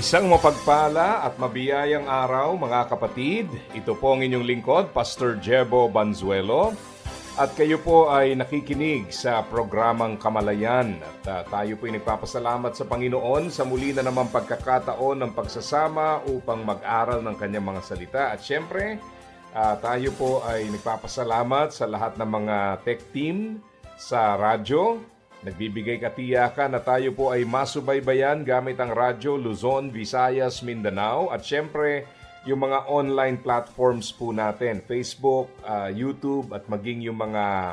Isang mapagpala at mabiyayang araw mga kapatid. Ito po ang inyong lingkod, Pastor Jebo Banzuelo. At kayo po ay nakikinig sa programang Kamalayan. At ah, tayo po ay nagpapasalamat sa Panginoon sa muli na naman pagkakataon ng pagsasama upang mag-aral ng kanyang mga salita. At syempre, ah, tayo po ay nagpapasalamat sa lahat ng mga tech team sa radyo, Nagbibigay katiyakan na tayo po ay masubaybayan gamit ang radyo Luzon, Visayas, Mindanao at syempre yung mga online platforms po natin, Facebook, ah, YouTube at maging yung mga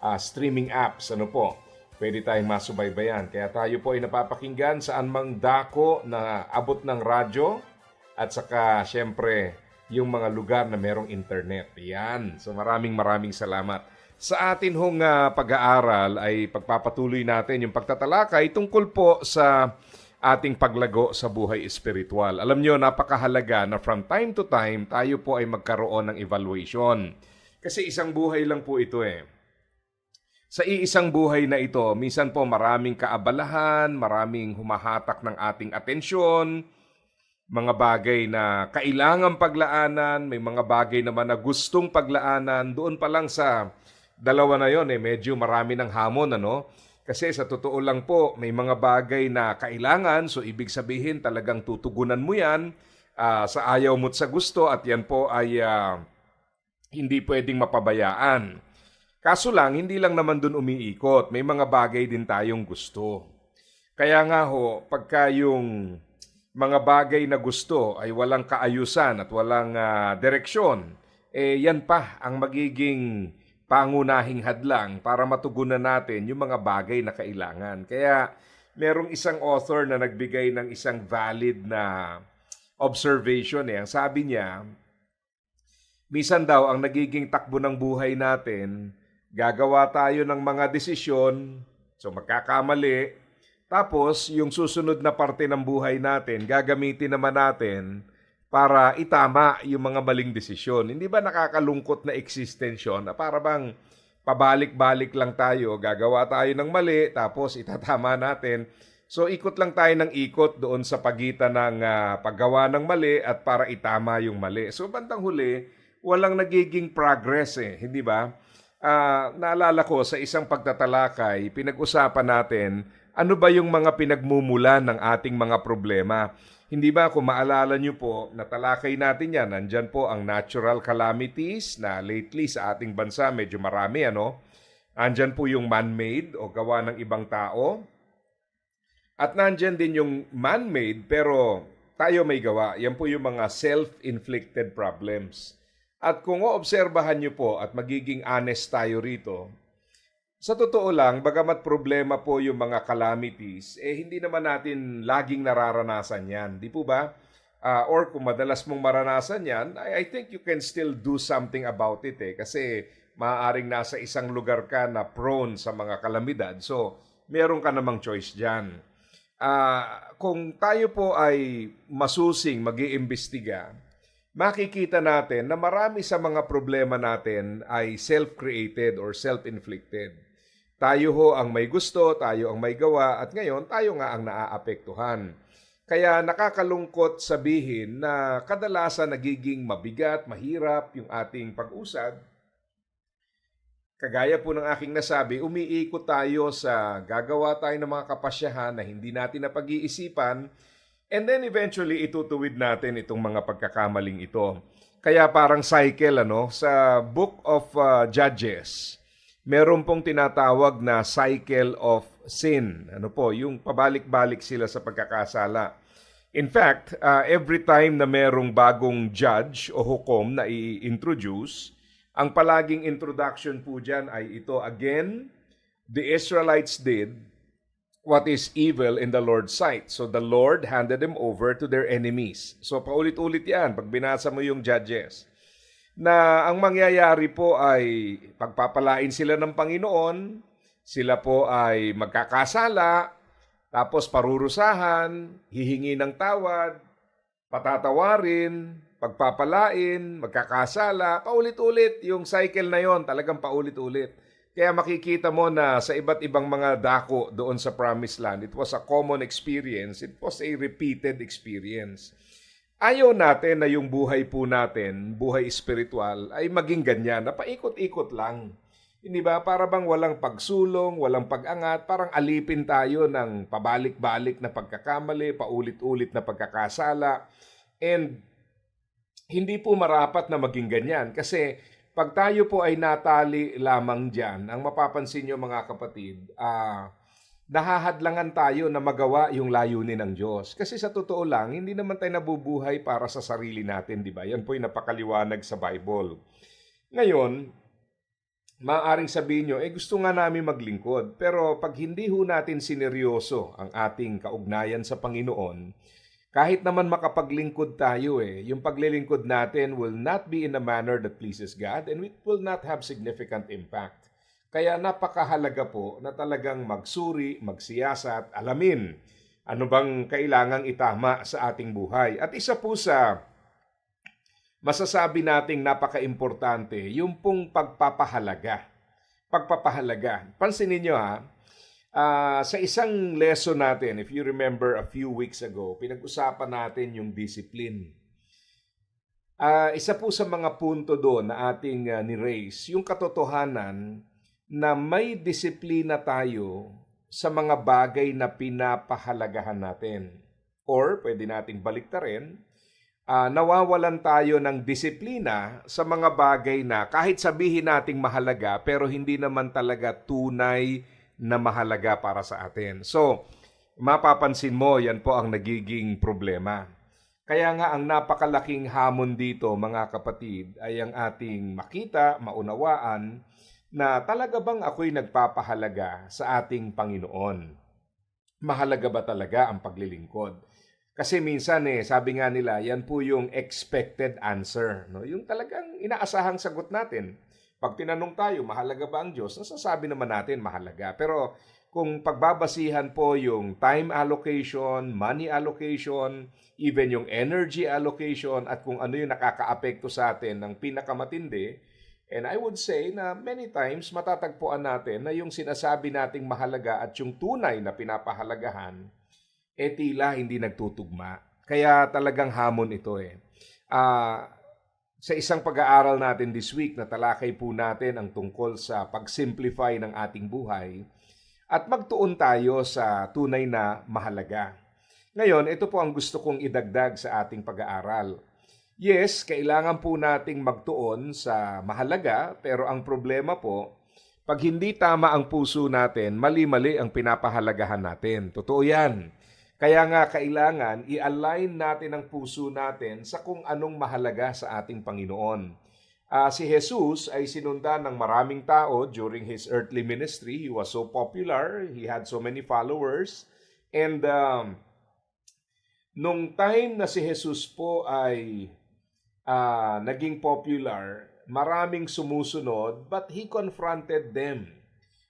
ah, streaming apps. Ano po? Pwede tayong masubaybayan. Kaya tayo po ay napapakinggan saan mang dako na abot ng radyo at saka syempre yung mga lugar na merong internet. Yan. So maraming maraming salamat. Sa atin hong ah, pag-aaral ay pagpapatuloy natin yung pagtatalakay tungkol po sa ating paglago sa buhay espiritual. Alam nyo, napakahalaga na from time to time tayo po ay magkaroon ng evaluation. Kasi isang buhay lang po ito eh. Sa iisang buhay na ito, minsan po maraming kaabalahan, maraming humahatak ng ating atensyon, mga bagay na kailangang paglaanan, may mga bagay naman na gustong paglaanan, doon pa lang sa dalawa na yon eh, medyo marami ng hamon ano. Kasi sa totoo lang po, may mga bagay na kailangan, so ibig sabihin talagang tutugunan mo yan ah, sa ayaw mo't sa gusto at yan po ay ah, hindi pwedeng mapabayaan. Kaso lang, hindi lang naman dun umiikot. May mga bagay din tayong gusto. Kaya nga ho, pagka yung mga bagay na gusto ay walang kaayusan at walang ah, direksyon, eh yan pa ang magiging pangunahing hadlang para matugunan natin yung mga bagay na kailangan. Kaya merong isang author na nagbigay ng isang valid na observation eh. Ang sabi niya, Misan daw ang nagiging takbo ng buhay natin, gagawa tayo ng mga desisyon, so magkakamali, tapos yung susunod na parte ng buhay natin, gagamitin naman natin para itama yung mga maling desisyon. Hindi ba nakakalungkot na existence yun? Para bang pabalik-balik lang tayo, gagawa tayo ng mali, tapos itatama natin. So ikot lang tayo ng ikot doon sa pagitan ng ah, paggawa ng mali at para itama yung mali. So bandang huli, walang nagiging progress eh, hindi ba? Ah, naalala ko sa isang pagtatalakay, pinag-usapan natin ano ba yung mga pinagmumulan ng ating mga problema. Hindi ba kung maalala nyo po, natalakay natin yan, nandyan po ang natural calamities na lately sa ating bansa medyo marami ano. Andyan po yung man-made o gawa ng ibang tao. At nandyan din yung man-made pero tayo may gawa. Yan po yung mga self-inflicted problems. At kung oobserbahan nyo po at magiging honest tayo rito, sa totoo lang, bagamat problema po yung mga calamities, eh hindi naman natin laging nararanasan yan. Di po ba? Ah, or kung madalas mong maranasan yan, I, I think you can still do something about it eh. Kasi maaaring nasa isang lugar ka na prone sa mga kalamidad. So, meron ka namang choice dyan. Ah, kung tayo po ay masusing mag iimbestiga makikita natin na marami sa mga problema natin ay self-created or self-inflicted. Tayo ho ang may gusto, tayo ang may gawa, at ngayon tayo nga ang naaapektuhan. Kaya nakakalungkot sabihin na kadalasan nagiging mabigat, mahirap yung ating pag-usad. Kagaya po ng aking nasabi, umiikot tayo sa gagawa tayo ng mga kapasyahan na hindi natin napag-iisipan and then eventually itutuwid natin itong mga pagkakamaling ito. Kaya parang cycle ano, sa Book of uh, Judges, meron pong tinatawag na cycle of sin. Ano po, yung pabalik-balik sila sa pagkakasala. In fact, uh, every time na merong bagong judge o hukom na i-introduce, ang palaging introduction po dyan ay ito, again, the Israelites did what is evil in the Lord's sight. So the Lord handed them over to their enemies. So paulit-ulit yan pag binasa mo yung Judges. Na ang mangyayari po ay pagpapalain sila ng Panginoon, sila po ay magkakasala, tapos parurusahan, hihingi ng tawad, patatawarin, pagpapalain, magkakasala, paulit-ulit yung cycle na yon, talagang paulit-ulit. Kaya makikita mo na sa iba't ibang mga dako doon sa Promised Land, it was a common experience, it was a repeated experience. Ayaw natin na yung buhay po natin, buhay spiritual, ay maging ganyan, na paikot-ikot lang. Hindi ba? Para bang walang pagsulong, walang pag-angat, parang alipin tayo ng pabalik-balik na pagkakamali, paulit-ulit na pagkakasala. And hindi po marapat na maging ganyan kasi pag tayo po ay natali lamang dyan, ang mapapansin nyo mga kapatid, ah, nahahadlangan tayo na magawa yung layunin ng Diyos. Kasi sa totoo lang, hindi naman tayo nabubuhay para sa sarili natin, di ba? Yan po napakaliwanag sa Bible. Ngayon, maaaring sabihin nyo, eh gusto nga namin maglingkod. Pero pag hindi ho natin sineryoso ang ating kaugnayan sa Panginoon, kahit naman makapaglingkod tayo eh, yung paglilingkod natin will not be in a manner that pleases God and it will not have significant impact. Kaya napakahalaga po na talagang magsuri, magsiyasat, alamin ano bang kailangang itama sa ating buhay. At isa po sa masasabi nating napaka-importante, yung pong pagpapahalaga. Pagpapahalaga. Pansinin nyo ha, ah, sa isang lesson natin, if you remember a few weeks ago, pinag-usapan natin yung discipline. Ah, isa po sa mga punto doon na ating uh, ni-raise, yung katotohanan na may disiplina tayo sa mga bagay na pinapahalagahan natin. Or, pwede nating baliktarin, ah, nawawalan tayo ng disiplina sa mga bagay na kahit sabihin nating mahalaga pero hindi naman talaga tunay na mahalaga para sa atin. So, mapapansin mo, yan po ang nagiging problema. Kaya nga ang napakalaking hamon dito mga kapatid ay ang ating makita, maunawaan na talaga bang ako'y nagpapahalaga sa ating Panginoon? Mahalaga ba talaga ang paglilingkod? Kasi minsan eh, sabi nga nila, yan po yung expected answer. No? Yung talagang inaasahang sagot natin. Pag tinanong tayo, mahalaga ba ang Diyos? Nasasabi naman natin, mahalaga. Pero kung pagbabasihan po yung time allocation, money allocation, even yung energy allocation, at kung ano yung nakakaapekto sa atin ng pinakamatindi, and I would say na many times matatagpuan natin na yung sinasabi nating mahalaga at yung tunay na pinapahalagahan, eh tila hindi nagtutugma. Kaya talagang hamon ito eh. Ah, sa isang pag-aaral natin this week na talakay po natin ang tungkol sa pag-simplify ng ating buhay at magtuon tayo sa tunay na mahalaga. Ngayon, ito po ang gusto kong idagdag sa ating pag-aaral. Yes, kailangan po nating magtuon sa mahalaga, pero ang problema po, pag hindi tama ang puso natin, mali-mali ang pinapahalagahan natin. Totoo yan. Kaya nga kailangan i-align natin ang puso natin sa kung anong mahalaga sa ating Panginoon. Ah, si Jesus ay sinundan ng maraming tao during his earthly ministry. He was so popular, he had so many followers. And um, nung time na si Jesus po ay ah, naging popular, maraming sumusunod, but he confronted them.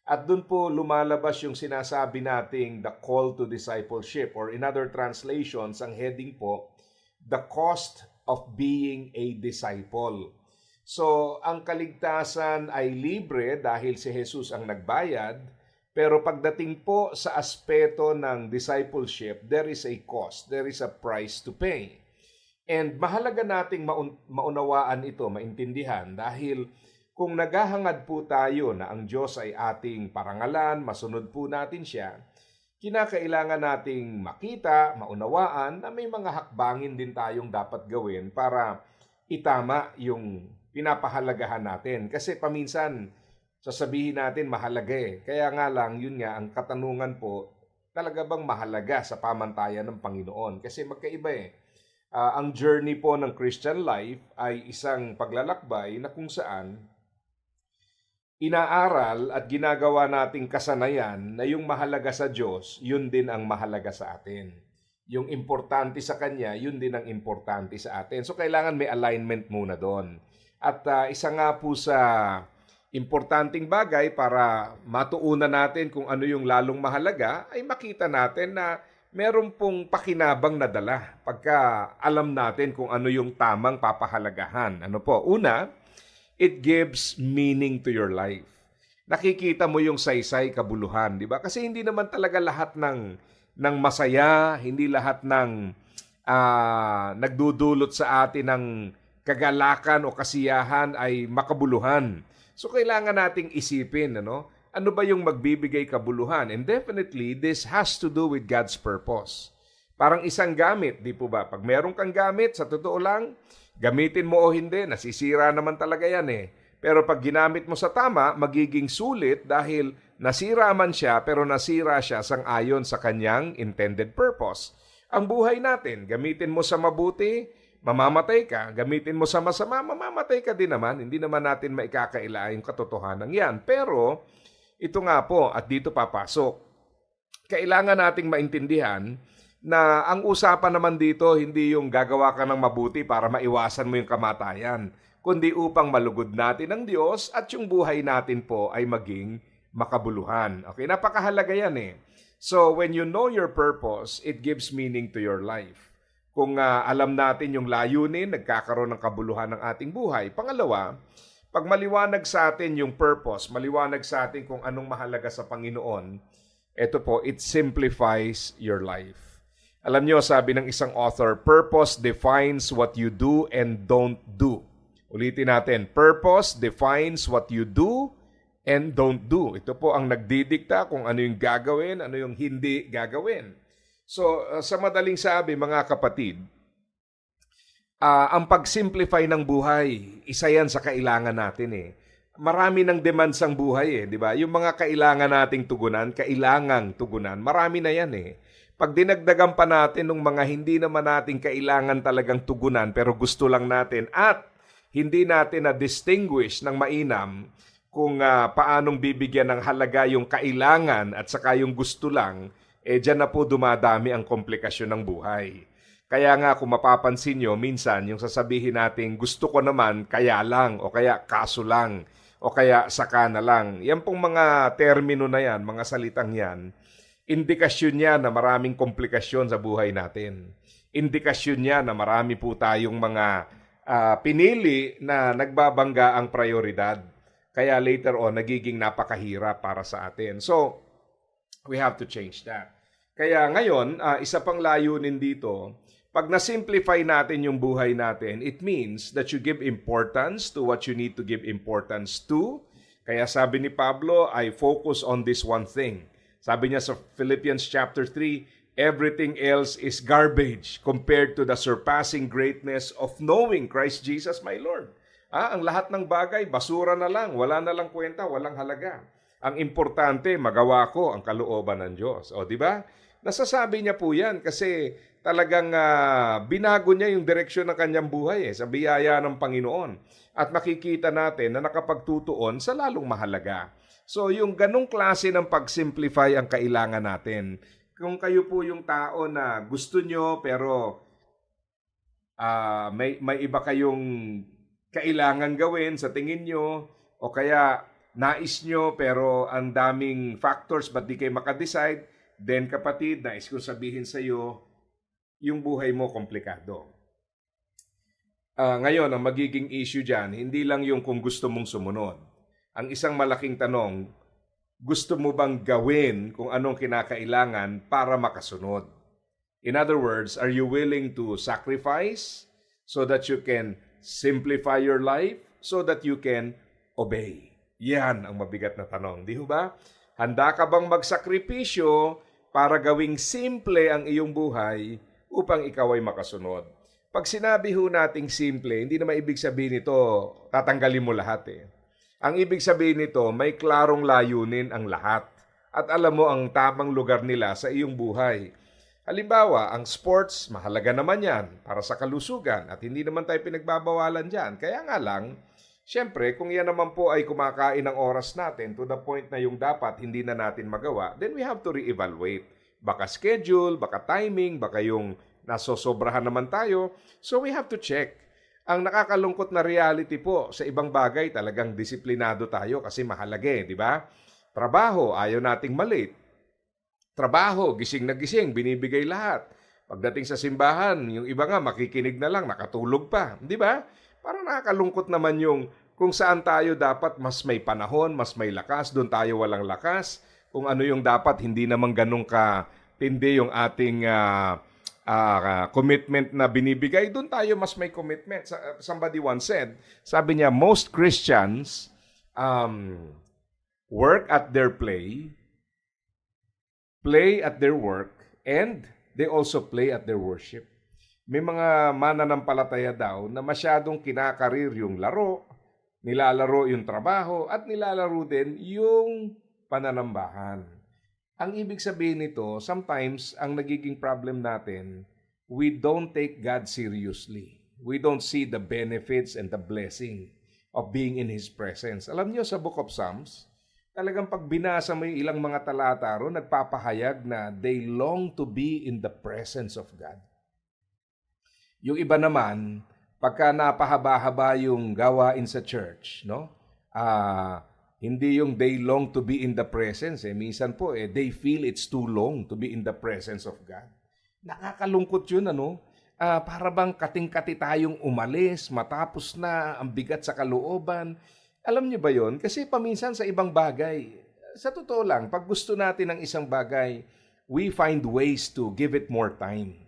At doon po lumalabas yung sinasabi nating the call to discipleship or in other translations, ang heading po, the cost of being a disciple. So, ang kaligtasan ay libre dahil si Jesus ang nagbayad, pero pagdating po sa aspeto ng discipleship, there is a cost, there is a price to pay. And mahalaga nating maun- maunawaan ito, maintindihan, dahil kung naghahangad po tayo na ang Diyos ay ating parangalan, masunod po natin siya, kinakailangan nating makita, maunawaan na may mga hakbangin din tayong dapat gawin para itama yung pinapahalagahan natin. Kasi paminsan, sasabihin natin mahalaga eh. Kaya nga lang, yun nga, ang katanungan po, talaga bang mahalaga sa pamantayan ng Panginoon? Kasi magkaiba eh. Ah, ang journey po ng Christian life ay isang paglalakbay na kung saan inaaral at ginagawa nating kasanayan na yung mahalaga sa Diyos, yun din ang mahalaga sa atin. Yung importante sa Kanya, yun din ang importante sa atin. So kailangan may alignment muna doon. At ah, isa nga po sa importanting bagay para matuunan natin kung ano yung lalong mahalaga, ay makita natin na meron pong pakinabang na dala pagka alam natin kung ano yung tamang papahalagahan. Ano po? Una, it gives meaning to your life. Nakikita mo yung saysay kabuluhan, di ba? Kasi hindi naman talaga lahat ng ng masaya, hindi lahat ng ah, nagdudulot sa atin ng kagalakan o kasiyahan ay makabuluhan. So kailangan nating isipin, ano? Ano ba yung magbibigay kabuluhan? And definitely, this has to do with God's purpose. Parang isang gamit, di po ba? Pag meron kang gamit, sa totoo lang, gamitin mo o hindi, nasisira naman talaga yan eh. Pero pag ginamit mo sa tama, magiging sulit dahil nasira man siya pero nasira siya sang ayon sa kanyang intended purpose. Ang buhay natin, gamitin mo sa mabuti, mamamatay ka. Gamitin mo sa masama, mamamatay ka din naman. Hindi naman natin maikakaila yung katotohanan yan. Pero, ito nga po, at dito papasok, kailangan nating maintindihan na ang usapan naman dito hindi yung gagawa ka ng mabuti para maiwasan mo yung kamatayan, kundi upang malugod natin ang Diyos at yung buhay natin po ay maging makabuluhan. Okay, napakahalaga yan eh. So, when you know your purpose, it gives meaning to your life. Kung ah, alam natin yung layunin, nagkakaroon ng kabuluhan ng ating buhay. Pangalawa, pag maliwanag sa atin yung purpose, maliwanag sa atin kung anong mahalaga sa Panginoon, ito po, it simplifies your life. Alam nyo, sabi ng isang author, purpose defines what you do and don't do. Ulitin natin, purpose defines what you do and don't do. Ito po ang nagdidikta kung ano yung gagawin, ano yung hindi gagawin. So, uh, sa madaling sabi, mga kapatid, Ah, ang pag-simplify ng buhay, isa yan sa kailangan natin eh. Marami ng demands ang buhay eh, di ba? Yung mga kailangan nating tugunan, kailangang tugunan, marami na yan eh. Pag dinagdagan pa natin ng mga hindi naman natin kailangan talagang tugunan pero gusto lang natin at hindi natin na distinguish ng mainam kung ah, paanong bibigyan ng halaga yung kailangan at saka yung gusto lang, eh dyan na po dumadami ang komplikasyon ng buhay. Kaya nga kung mapapansin nyo, minsan yung sasabihin natin gusto ko naman kaya lang o kaya kaso lang o kaya saka na lang. Yan pong mga termino na yan, mga salitang yan, indikasyon niya na maraming komplikasyon sa buhay natin. Indikasyon niya na marami po tayong mga ah, pinili na nagbabangga ang prioridad. Kaya later on, nagiging napakahirap para sa atin. So, we have to change that. Kaya ngayon, ah, isa pang layunin dito, pag na-simplify natin yung buhay natin, it means that you give importance to what you need to give importance to. Kaya sabi ni Pablo, I focus on this one thing. Sabi niya sa Philippians chapter 3, everything else is garbage compared to the surpassing greatness of knowing Christ Jesus my Lord. Ah, ang lahat ng bagay, basura na lang, wala na lang kwenta, walang halaga. Ang importante, magawa ko ang kalooban ng Diyos. O, di ba? Nasasabi niya po yan kasi talagang ah, binago niya yung direksyon ng kanyang buhay eh, sa biyaya ng Panginoon. At makikita natin na nakapagtutuon sa lalong mahalaga. So yung ganong klase ng pag-simplify ang kailangan natin. Kung kayo po yung tao na gusto nyo pero ah, may, may iba kayong kailangan gawin sa tingin nyo o kaya nais nyo pero ang daming factors but di kayo makadecide, then kapatid, nais kong sabihin sa iyo, yung buhay mo komplikado. Ah, ngayon, ang magiging issue dyan, hindi lang yung kung gusto mong sumunod. Ang isang malaking tanong, gusto mo bang gawin kung anong kinakailangan para makasunod? In other words, are you willing to sacrifice so that you can simplify your life so that you can obey? Yan ang mabigat na tanong, di ba? Handa ka bang magsakripisyo para gawing simple ang iyong buhay upang ikaw ay makasunod? Pag sinabi ho nating simple, hindi naman ibig sabihin nito tatanggalin mo lahat eh. Ang ibig sabihin nito, may klarong layunin ang lahat at alam mo ang tamang lugar nila sa iyong buhay. Halimbawa, ang sports, mahalaga naman yan para sa kalusugan at hindi naman tayo pinagbabawalan dyan. Kaya nga lang, Siyempre, kung yan naman po ay kumakain ng oras natin to the point na yung dapat hindi na natin magawa, then we have to re-evaluate. Baka schedule, baka timing, baka yung nasosobrahan naman tayo. So we have to check. Ang nakakalungkot na reality po sa ibang bagay talagang disiplinado tayo kasi mahalaga eh, di ba? Trabaho, ayaw nating malate. Trabaho, gising na gising, binibigay lahat. Pagdating sa simbahan, yung iba nga makikinig na lang, nakatulog pa. Di ba? Parang nakakalungkot naman yung kung saan tayo dapat mas may panahon, mas may lakas, doon tayo walang lakas. Kung ano yung dapat, hindi naman ganun ka tindi yung ating ah, ah, commitment na binibigay, doon tayo mas may commitment. Somebody once said, sabi niya, most Christians um, work at their play, play at their work, and they also play at their worship. May mga mananampalataya daw na masyadong kinakarir yung laro, nilalaro yung trabaho, at nilalaro din yung pananambahan. Ang ibig sabihin nito, sometimes ang nagiging problem natin, we don't take God seriously. We don't see the benefits and the blessing of being in His presence. Alam niyo sa Book of Psalms, talagang pag binasa mo yung ilang mga talata ro, nagpapahayag na they long to be in the presence of God. Yung iba naman, pagka napahaba-haba yung gawain sa church, no? Ah, hindi yung they long to be in the presence. Eh. Minsan po, eh, they feel it's too long to be in the presence of God. Nakakalungkot yun, ano? Ah, para bang kating-kati tayong umalis matapos na ang bigat sa kalooban. Alam niyo ba yon? Kasi paminsan sa ibang bagay, sa totoo lang, pag gusto natin ng isang bagay, we find ways to give it more time.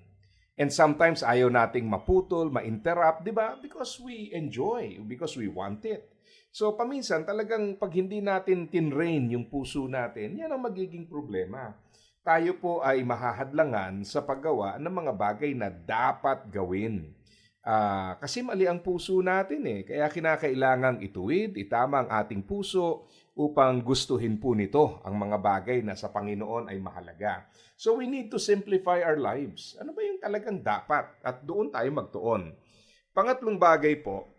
And sometimes ayaw nating maputol, ma-interrupt, di ba? Because we enjoy, because we want it. So paminsan talagang pag hindi natin tinrain yung puso natin, yan ang magiging problema. Tayo po ay mahahadlangan sa paggawa ng mga bagay na dapat gawin. Ah, kasi mali ang puso natin eh. Kaya kinakailangang ituwid, itama ang ating puso upang gustuhin po nito ang mga bagay na sa Panginoon ay mahalaga. So we need to simplify our lives. Ano ba yung talagang dapat? At doon tayo magtuon. Pangatlong bagay po,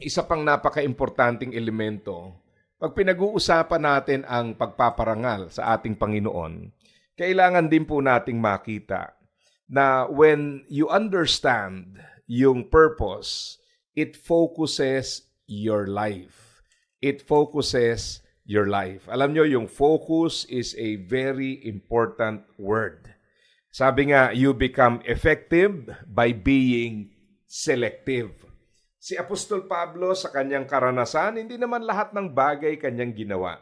isa pang napaka-importanting elemento, pag pinag-uusapan natin ang pagpaparangal sa ating Panginoon, kailangan din po nating makita na when you understand yung purpose, it focuses your life. It focuses your life. Alam nyo, yung focus is a very important word. Sabi nga, you become effective by being selective. Si Apostol Pablo sa kanyang karanasan, hindi naman lahat ng bagay kanyang ginawa.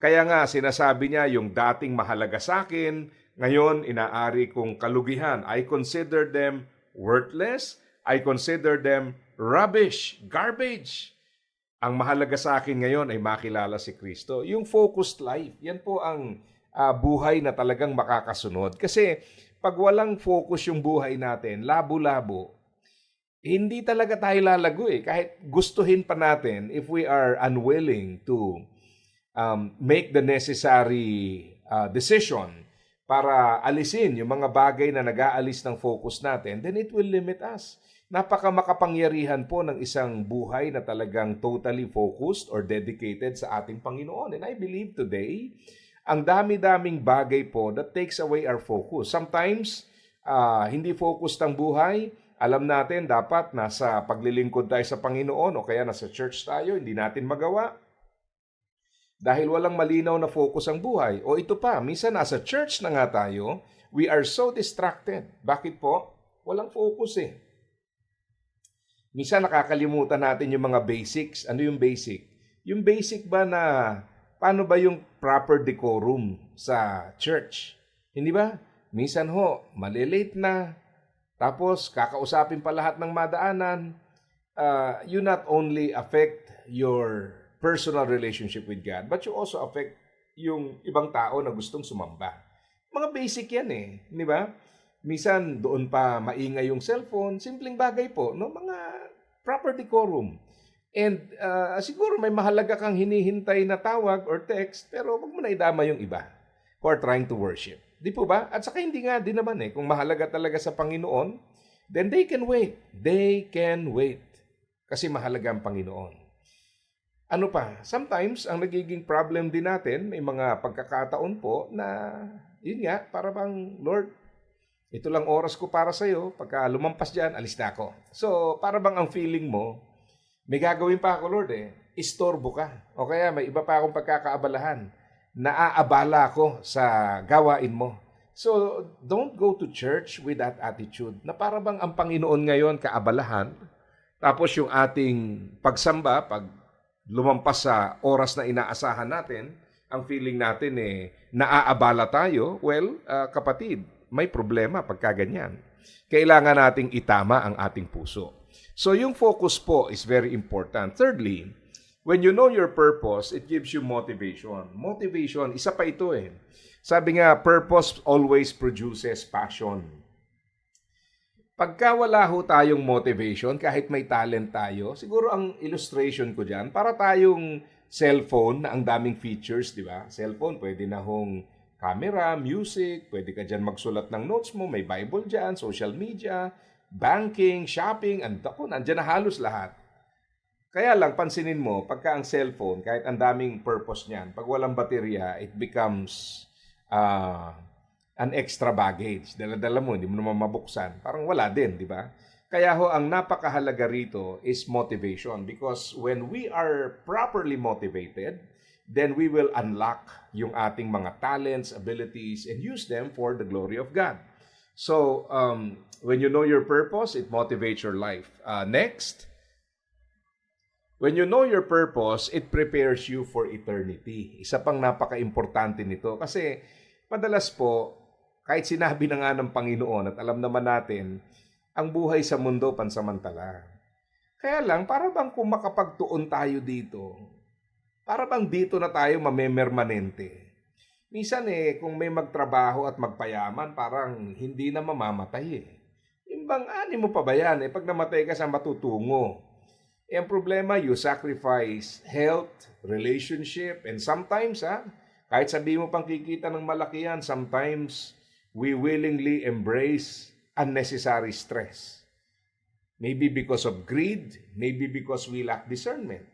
Kaya nga sinasabi niya yung dating mahalaga sa akin, ngayon inaari kong kalugihan. I consider them worthless. I consider them rubbish, garbage. Ang mahalaga sa akin ngayon ay makilala si Kristo. Yung focused life, yan po ang ah, buhay na talagang makakasunod. Kasi pag walang focus yung buhay natin, labo-labo, hindi talaga tayo lalago eh. Kahit gustuhin pa natin, if we are unwilling to um, make the necessary uh, decision para alisin yung mga bagay na nag-aalis ng focus natin, then it will limit us. Napaka makapangyarihan po ng isang buhay na talagang totally focused or dedicated sa ating Panginoon. And I believe today, ang dami-daming bagay po that takes away our focus. Sometimes, ah, hindi focused ang buhay, alam natin dapat nasa paglilingkod tayo sa Panginoon o kaya nasa church tayo, hindi natin magawa. Dahil walang malinaw na focus ang buhay. O ito pa, minsan nasa church na nga tayo, we are so distracted. Bakit po? Walang focus eh. Minsan nakakalimutan natin yung mga basics. Ano yung basic? Yung basic ba na paano ba yung proper decorum sa church? Hindi ba? Minsan ho, malilate na, tapos, kakausapin pa lahat ng madaanan. Uh, you not only affect your personal relationship with God, but you also affect yung ibang tao na gustong sumamba. Mga basic yan eh, di ba? Minsan, doon pa maingay yung cellphone. Simpleng bagay po, no? Mga proper decorum. And uh, siguro may mahalaga kang hinihintay na tawag or text, pero wag mo na idama yung iba who are trying to worship. Di po ba? At saka hindi nga din naman eh. Kung mahalaga talaga sa Panginoon, then they can wait. They can wait. Kasi mahalaga ang Panginoon. Ano pa, sometimes ang nagiging problem din natin, may mga pagkakataon po na, yun nga, para bang, Lord, ito lang oras ko para sa'yo, pagka lumampas dyan, alis na ako. So, para bang ang feeling mo, may gagawin pa ako, Lord eh, istorbo ka. O kaya may iba pa akong pagkakaabalahan. Naaabala ako sa gawain mo. So, don't go to church with that attitude na para bang ang Panginoon ngayon kaabalahan, tapos yung ating pagsamba, pag lumampas sa oras na inaasahan natin, ang feeling natin eh, naaabala tayo, well, ah, kapatid, may problema pagka ganyan. Kailangan nating itama ang ating puso. So yung focus po is very important. Thirdly, when you know your purpose, it gives you motivation. Motivation, isa pa ito eh. Sabi nga, purpose always produces passion. Pagka wala ho tayong motivation, kahit may talent tayo, siguro ang illustration ko dyan, para tayong cellphone na ang daming features, di ba? Cellphone, pwede na hong camera, music, pwede ka dyan magsulat ng notes mo, may Bible dyan, social media, banking, shopping, and ako, nandyan na halos lahat. Kaya lang, pansinin mo, pagka ang cellphone, kahit ang daming purpose niyan, pag walang baterya, it becomes ah, an extra baggage. Dala-dala mo, hindi mo naman mabuksan. Parang wala din, di ba? Kaya ho, ang napakahalaga rito is motivation because when we are properly motivated, then we will unlock yung ating mga talents, abilities, and use them for the glory of God. So, um, when you know your purpose, it motivates your life. Uh, next, When you know your purpose, it prepares you for eternity. Isa pang napaka-importante nito kasi madalas po, kahit sinabi na nga ng Panginoon at alam naman natin, ang buhay sa mundo pansamantala. Kaya lang, para bang kung makapagtuon tayo dito, para bang dito na tayo mamemermanente. Minsan eh, kung may magtrabaho at magpayaman, parang hindi na mamamatay eh. Imbang ani mo pa ba yan? Eh, pag namatay ka sa matutungo, eh, ang problema, you sacrifice health, relationship, and sometimes, ha, kahit sabi mo pang kikita ng malaki yan, sometimes we willingly embrace unnecessary stress. Maybe because of greed, maybe because we lack discernment.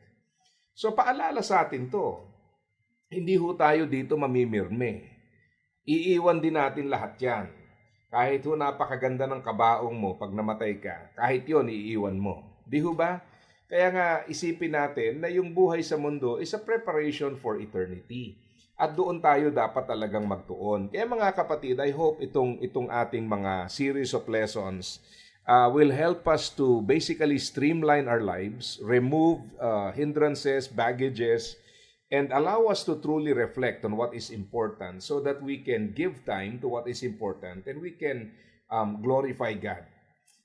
So paalala sa atin to, hindi ho tayo dito mamimirme. Iiwan din natin lahat yan. Kahit ho napakaganda ng kabaong mo pag namatay ka, kahit yon iiwan mo. Di ho ba? Kaya nga isipin natin na yung buhay sa mundo is a preparation for eternity. At doon tayo dapat talagang magtuon. Kaya mga kapatid, I hope itong itong ating mga series of lessons uh, will help us to basically streamline our lives, remove uh, hindrances, baggages, and allow us to truly reflect on what is important so that we can give time to what is important and we can um, glorify God.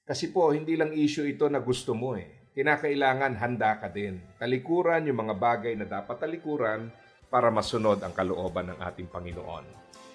Kasi po, hindi lang issue ito na gusto mo eh. Kinakailangan handa ka din. Talikuran yung mga bagay na dapat talikuran para masunod ang kalooban ng ating Panginoon.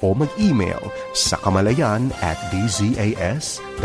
o mag-email sa kamalayan at dzas.febc.ph.